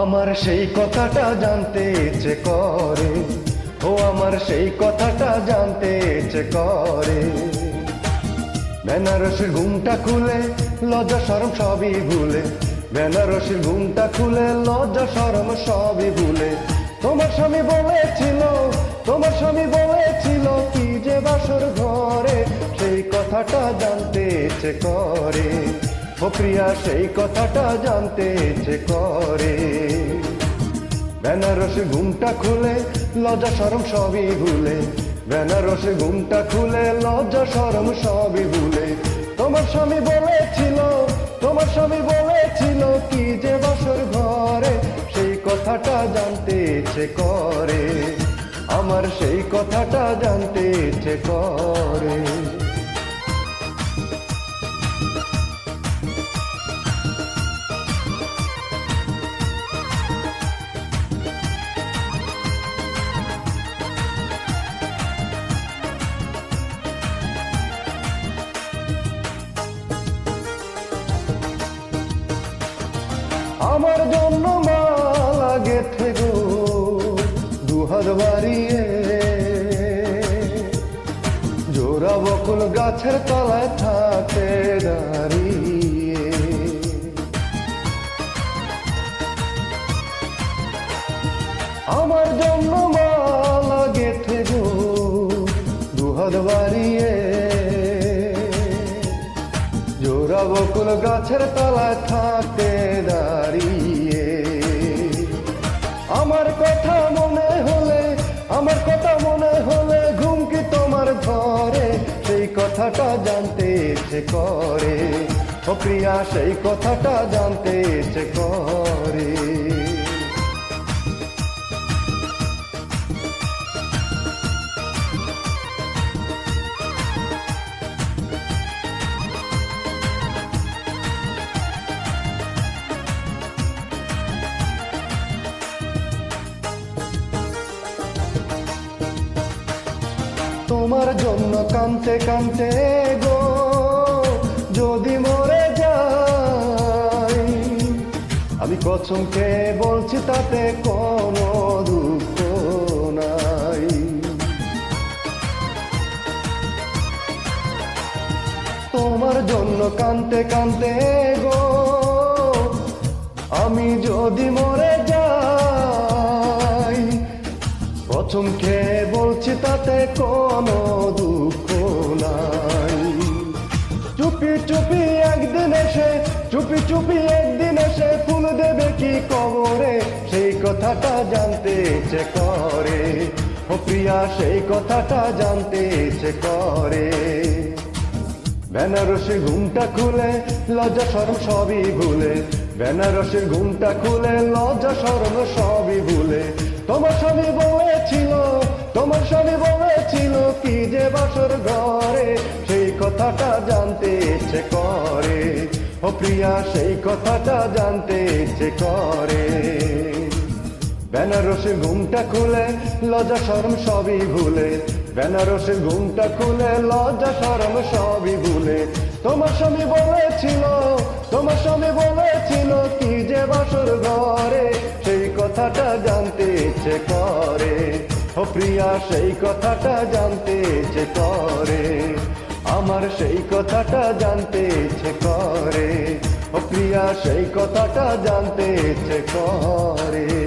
আমার সেই কথাটা জানতে ইচ্ছে করে। ও, আমার সেই কথাটা জানতে ইচ্ছে করে। বেনারসের ঘুমটা খুলে, লজ্জা সরম সবই ভুলে। বেনারসের ঘুমটা খুলে, লজ্জা সরম সবই ভুলে। তোমার স্বামী বলেছিল, তোমার স্বামী বলেছিল, কি যে বাসর ঘরে, সেই কথাটা জানতে ইচ্ছে করে। ও প্রিয়া সেই কথাটা জানতে ইচ্ছে করে। বেনারসে ঘুমটা খুলে, লজ্জা সরম সবই ভুলে। বেনারসে ঘুমটা খুলে, লজ্জা সরম সবই ভুলে। তোমার স্বামী বলেছিল, তোমার স্বামী বলেছিল কি যে বাসর ঘরে। সেই কথাটা জানতে ইচ্ছে করে। আমার সেই কথাটা জানতে ইচ্ছে করে। আমার জন্য মালা গেথে গো দুহাত বাড়িয়ে। জোড়া বকুল গাছের তলায় থাকে দাঁড়িয়ে। আমার জন্য মালা গেথে গো দুহাত বাড়িয়ে। জোড়া বকুল গাছের তলায় থাকে দাঁড়িয়ে। আমার কথা মনে হলে, আমার কথা মনে হলে ঘুমকে তোমার ধরে সেই কথাটা জানতে ইচ্ছে করে, ও প্রিয়া, সেই কথাটা জানতে ইচ্ছে করে। তোমার জন্য কানতে কানতে গো, যদি মরে যাই আমি কসমকে বলছি, তাতে কোনো দুঃখ নাই। তোমার জন্য কানতে কানতে গো, আমি যদি মরে যাই প্রথম খেয়ে তাতে কোনো দুঃখ নাই। চুপি চুপি একদিন এসে, চুপি চুপি একদিন এসে ফুল দেবে কি কবরে? সেই কথাটা জানতে ইচ্ছে করে। ও প্রিয়া, সেই কথাটা জানতে ইচ্ছে করে। বেনারসের ঘুমটা খুলে, লজ্জা সরম সবই ভুলে। বেনারসের ঘুমটা খুলে, লজ্জা সরম সবই ভুলে। তোমার স্বামী বলেছিল, তোমার স্বামী বলেছিল, কি যে বাসর ঘরে সেই কথাটা জানতে ইচ্ছে করে। ও প্রিয়া, সেই কথাটা জানতে ইচ্ছে করে। বেনারসের ঘুমটা খুলে, লজ্জা শরম সবই ভুলে। বেনারসের ঘুমটা খুলে, লজ্জা শরম সবই ভুলে। তোমার স্বামী বলেছিল, তোমার স্বামী বলেছিল, কি যে বাসর ঘরে কথাটা জানতে ইচ্ছে করে। ও প্রিয়া, সেই কথাটা জানতে ইচ্ছে করে। আমার সেই কথাটা জানতে ইচ্ছে করে। ও প্রিয়া, সেই কথাটা জানতে ইচ্ছে করে।